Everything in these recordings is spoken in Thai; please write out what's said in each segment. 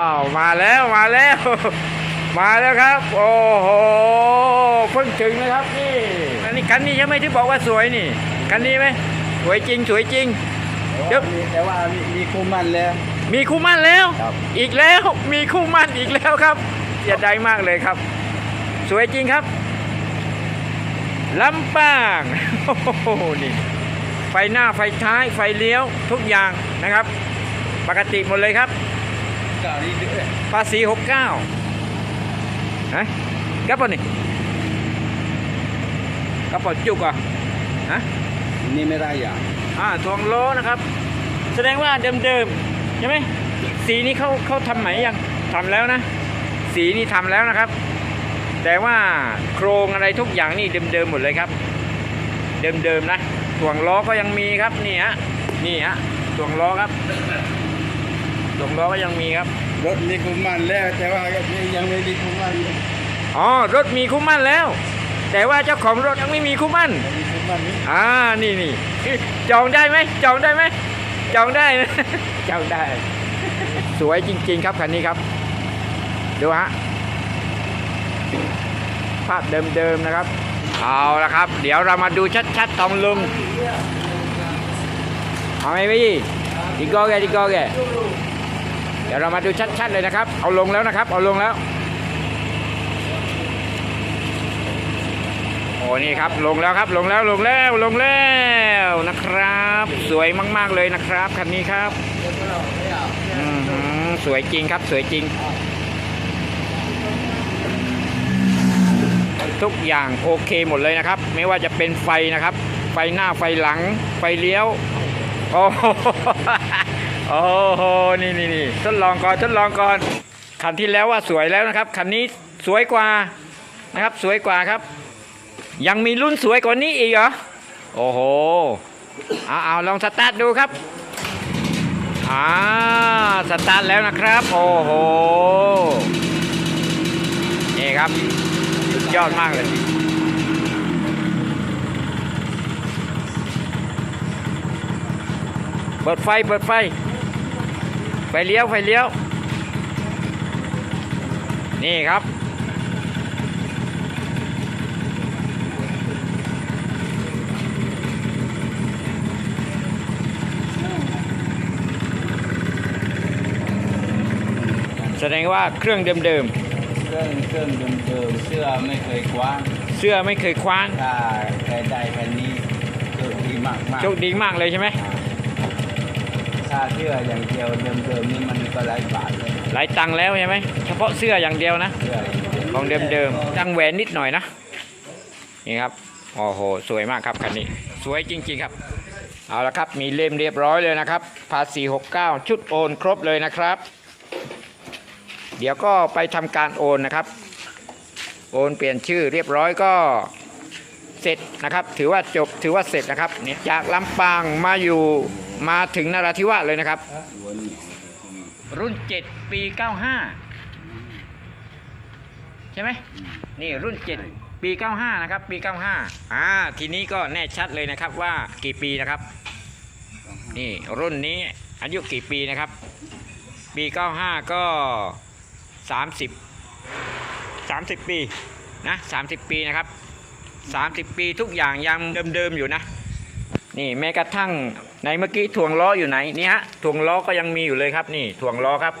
อ้าวมาแล้วมาแล้ว มาแล้วครับ โอ้โหเพิ่งถึงนะครับนี่อันนี้คันนี้ใช่ไหมที่บอกว่าสวยนี่คันนี้ไหมสวยจริงสวยจริง เดี๋ยว แต่ว่ามีมีคู่มันแล้ว มีคู่มั่นแล้ว ครับ อีกแล้วมีคู่มั่นอีกแล้วครับเสียดายมากเลยครับ สวยจริงครับลำปางโอ้โหนี่ไฟหน้าไฟท้ายไฟเลี้ยวทุกอย่างนะครับ ปกติหมดเลยครับ เก่านี่ด้วยภาษีหกเก้าฮะกระเป๋านี่กระเป๋าจุกอะฮะนี่ไม่ได้อย่างอ่าทวงโลนะครับ แสดงว่าเดิมๆใช่ไหมสีนี้เขาเขาทำไหมยังทำแล้วนะ สีนี่ทำแล้วนะครับ แต่ว่าโครงอะไรทุกอย่างนี่เดิมๆหมดเลยครับ เดิมๆนะถ่วงล้อก็ยังมีครับนี่ฮะนี่ฮะถ่วงล้อครับถ่วงล้อก็ยังมีครับ รถมีคู่มันแล้ว แต่ว่ายังไม่มีคู่มันยังอ๋อรถมีคู่มั่นแล้ว แต่ว่าเจ้าของรถยังไม่มีคู่มั่นมีคู่มันนี่อ่านี่นี่จองได้ไหมจองได้ไหมจองได้นะจองได้ สวยจริง ๆ ครับคันนี้ครับดูฮะภาพเดิมๆนะครับ เอาละครับ เดี๋ยวเรามาดูชัดๆทองลุงเอาไหมพี่ดิโก้แกดิโก้แก เดี๋ยวเรามาดูชัดๆเลยนะครับ เอาลงแล้วนะครับ เอาลงแล้ว โอ้นี่ครับ ลงแล้วครับ ลงแล้ว ลงแล้ว ลงแล้วนะครับ สวยมากๆเลยนะครับคันนี้ครับสวยจริงครับ สวยจริง ทุกอย่างโอเคหมดเลยนะครับ ไม่ว่าจะเป็นไฟนะครับ ไฟหน้าไฟหลัง ไฟเลี้ยว โอ้ โอ้โหนี่นี่นี่ทดลองก่อนทดลองก่อนคันที่แล้วว่าสวยแล้วนะครับคันนี้สวยกว่านะครับสวยกว่าครับ ยังมีรุ่นสวยกว่านี้อีกเหรอโอ้โหเอาเอาลองสตาร์ทดูครับอ่าสตาร์ทแล้วนะครับ โอ้โหนี่ครับสุดยอดมากเลยเปิดไฟเปิดไฟ ไฟเลี้ยวไฟเลี้ยว นี่ครับ แสดงว่าเครื่องเดิมเครื่องเครื่องเดิมๆเสื้อไม่เคยคว้างๆ เสื้อไม่เคยคว้านถ้าใครได้คันนี้โชคดีมากมากโชคดีมากเลยใช่ไหม ถ้าเสื้ออย่างเดียวเดิมๆนี่มันก็หลายบาทเลยหลายตังค์แล้วใช่ไหมเฉพาะเสื้ออย่างเดียวนะ เสื้ออย่างดียวของเดิมๆ ตังแหวนนิดหน่อยนะ นี่ครับ โอ้โห สวยมากครับคันนี้ สวยจริงๆครับ เอาละครับ มีเล่มเรียบร้อยเลยนะครับ ภาษี69 ชุดโอนครบเลยนะครับ เดี๋ยวก็ไปทำการโอนนะครับ โอนเปลี่ยนชื่อเรียบร้อยก็เสร็จนะครับ ถือว่าจบ ถือว่าเสร็จนะครับเนี่ยจากลำปางมาอยู่ มาถึงนราธิวาสเลยนะครับหัวนี่รุ่น7ปี95ใช่ไหมนี่รุ่น7ปี95นะครับ ปี95อ่าทีนี้ก็แน่ชัดเลยนะครับว่ากี่ปีนะครับ นี่รุ่นนี้อายุกี่ปีนะครับ ปี95ก็30 30ปีนะ30ปีนะครับ30ปีทุกอย่างยังเดิมๆอยู่นะนี่แม้กระทั่ง ในเมื่อกี้ถ่วงล้ออยู่ไหนนี่ฮะถ่วงล้อก็ยังมีอยู่เลยครับนี่ถ่วงล้อครับ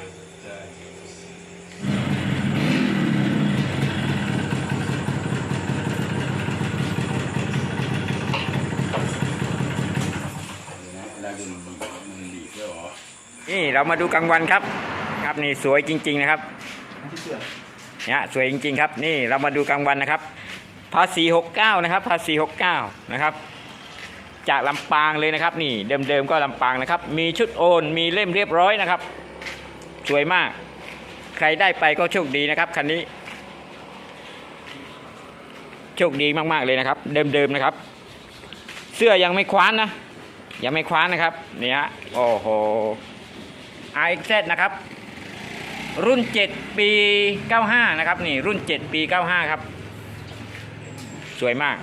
นี่เรามาดูกลางวันครับ ครับนี่สวยจริง ๆนะครับเนี่ยสวยจริง ๆ ครับ นี่เรามาดูกลางวันนะครับ ภาษี 69 นะครับ ภาษี 69 นะครับ จากลำปางเลยนะครับ นี่เดิมๆก็ลำปางนะครับ มีชุดโอนมีเล่มเรียบร้อยนะครับ สวยมาก ใครได้ไปก็โชคดีนะครับคันนี้ โชคดีมากๆเลยนะครับ เดิมๆนะครับ เสื้อยังไม่คว้านนะยังไม่คว้านนะครับนี่ฮะโอ้โห RXZ นะครับ รุ่น 7 ปี 95 นะครับ นี่รุ่น 7 ปี 95 ครับ สวยมาก